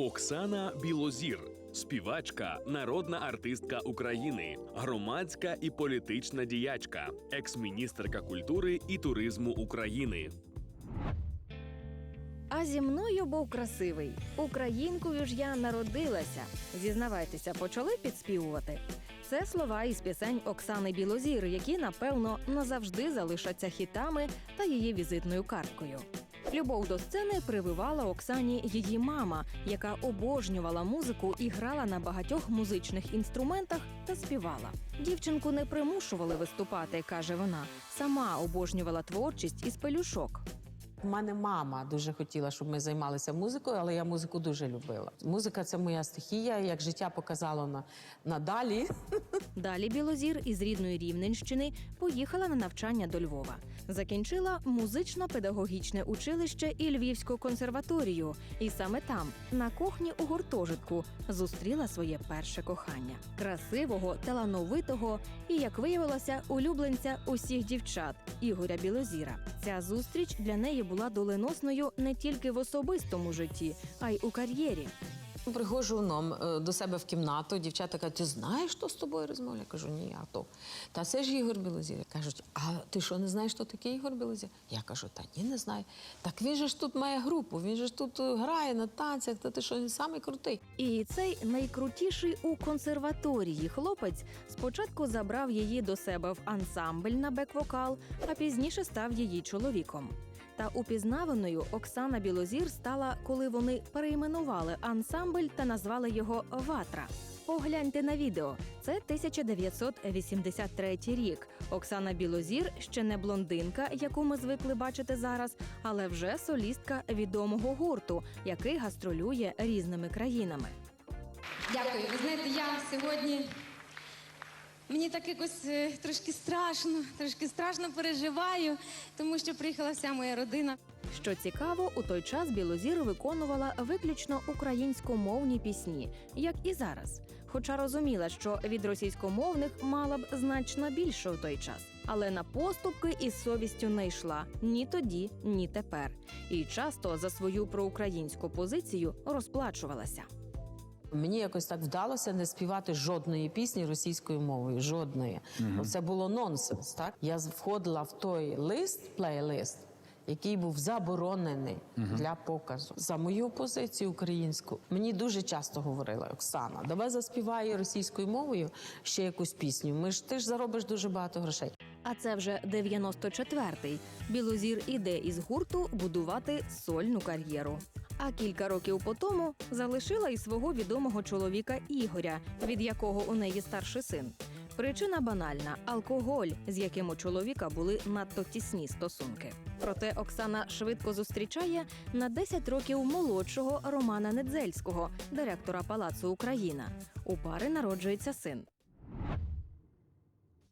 Оксана Білозір, співачка, народна артистка України, громадська і політична діячка, екс-міністерка культури і туризму України. А зі мною був красивий. Українкою ж я народилася. Зізнавайтеся, почали підспівувати. Це слова із пісень Оксани Білозір, які, напевно, назавжди залишаться хітами та її візитною карткою. Любов до сцени прививала Оксані її мама, яка обожнювала музику і грала на багатьох музичних інструментах та співала. Дівчинку не примушували виступати, каже вона. Сама обожнювала творчість із пелюшок. У мене мама дуже хотіла, щоб ми займалися музикою, але я музику дуже любила. Музика це моя стихія. Як життя показало на надалі. Далі Білозір із рідної Рівненщини поїхала на навчання до Львова. Закінчила музично-педагогічне училище і Львівську консерваторію. І саме там, на кухні у гуртожитку, зустріла своє перше кохання красивого, талановитого і, як виявилося, улюбленця усіх дівчат Ігоря Білозіра. Ця зустріч для неї була доленосною не тільки в особистому житті, а й у кар'єрі. Приходжу ну, е, до себе в кімнату, дівчата кажуть, ти знаєш, хто з тобою розмовляє? Я кажу, ні, а то. Та це ж Ігор Білозір. Кажуть, а ти що не знаєш, хто такий Ігор Білозір? Я кажу, та ні, не знаю. Так він же ж тут має групу, він же ж тут е, грає на танцях, та ти що він самий крутий. І цей найкрутіший у консерваторії хлопець спочатку забрав її до себе в ансамбль на бек-вокал, а пізніше став її чоловіком. Та упізнаваною Оксана Білозір стала, коли вони перейменували ансамбль та назвали його Ватра. Погляньте на відео. Це 1983 рік. Оксана Білозір ще не блондинка, яку ми звикли бачити зараз, але вже солістка відомого гурту, який гастролює різними країнами. Дякую. Ви знаєте, я сьогодні. Мені так якось е, трошки страшно, трошки страшно переживаю, тому що приїхала вся моя родина. Що цікаво, у той час Білозір виконувала виключно українськомовні пісні, як і зараз. Хоча розуміла, що від російськомовних мала б значно більше у той час. Але на поступки із совістю не йшла ні тоді, ні тепер. І часто за свою проукраїнську позицію розплачувалася. Мені якось так вдалося не співати жодної пісні російською мовою. Жодної. Це було нонсенс. Так я входила в той лист, плейлист, який був заборонений для показу. За мою позицію українську мені дуже часто говорила Оксана, давай заспівай російською мовою ще якусь пісню. Ми ж ти ж заробиш дуже багато грошей. А це вже 94-й. Білозір іде із гурту будувати сольну кар'єру. А кілька років по тому залишила і свого відомого чоловіка Ігоря, від якого у неї старший син. Причина банальна алкоголь, з яким у чоловіка були надто тісні стосунки. Проте Оксана швидко зустрічає на 10 років молодшого Романа Недзельського, директора Палацу Україна. У пари народжується син.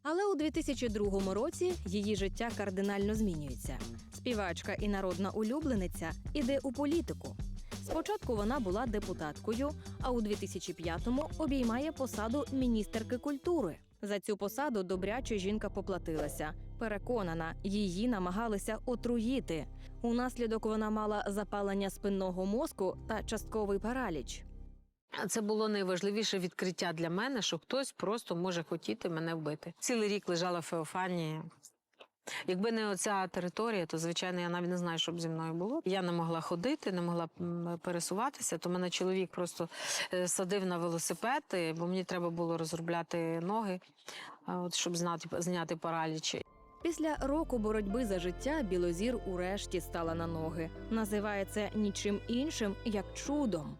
Але у 2002 році її життя кардинально змінюється. Співачка і народна улюблениця іде у політику. Спочатку вона була депутаткою, а у 2005-му обіймає посаду міністерки культури. За цю посаду добряче жінка поплатилася. Переконана, її намагалися отруїти. Унаслідок вона мала запалення спинного мозку та частковий параліч. Це було найважливіше відкриття для мене, що хтось просто може хотіти мене вбити. Цілий рік лежала в Феофанії. Якби не оця територія, то звичайно я навіть не знаю, що б зі мною було. Я не могла ходити, не могла пересуватися. То мене чоловік просто е, садив на велосипед, бо мені треба було розробляти ноги, от щоб знати зняти паралічі. Після року боротьби за життя Білозір урешті стала на ноги. Називає це нічим іншим як чудом.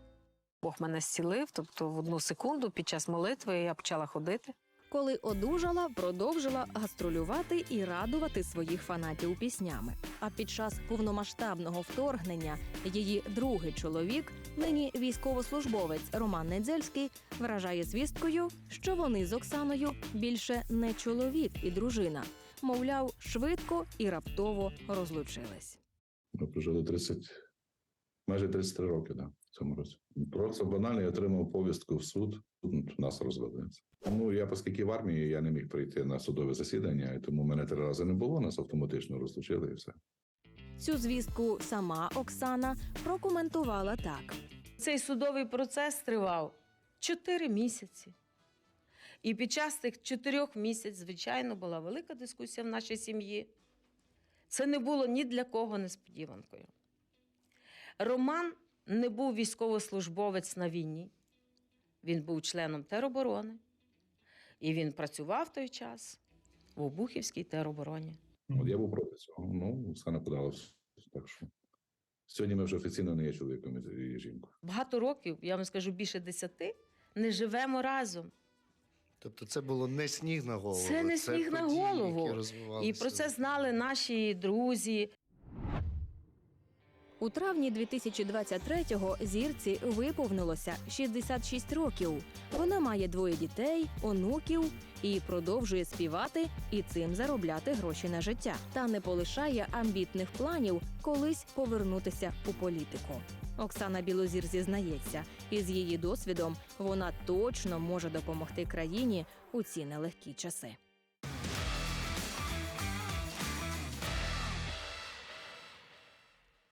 Бог мене зцілив, тобто в одну секунду під час молитви я почала ходити. Коли одужала, продовжила гастролювати і радувати своїх фанатів піснями. А під час повномасштабного вторгнення її другий чоловік, нині військовослужбовець Роман Недзельський, вражає звісткою, що вони з Оксаною більше не чоловік і дружина. мовляв, швидко і раптово розлучились. Ми прожили 30, майже 33 роки, да, в цьому році. Просто банально я отримав повістку в суд, тут нас розвели. Ну, я, оскільки в армії, я не міг прийти на судове засідання, і тому мене три рази не було, нас автоматично розлучили і все. Цю звістку сама Оксана прокоментувала так. Цей судовий процес тривав 4 місяці. І під час цих чотирьох місяців, звичайно, була велика дискусія в нашій сім'ї. Це не було ні для кого несподіванкою. Роман не був військовослужбовець на війні. Він був членом тероборони. І він працював в той час в Обухівській теробороні. От я був проти цього. Ну, Оксана подала в суд, так що. Сьогодні ми вже офіційно не є чоловіком і- і жінкою. Багато років, я вам скажу більше десяти, не живемо разом. Тобто це було не сніг на голову. Це не сніг на голову. І про це знали наші друзі. У травні 2023-го зірці виповнилося 66 років. Вона має двоє дітей, онуків і продовжує співати і цим заробляти гроші на життя. Та не полишає амбітних планів колись повернутися у політику. Оксана Білозір зізнається, із її досвідом вона точно може допомогти країні у ці нелегкі часи.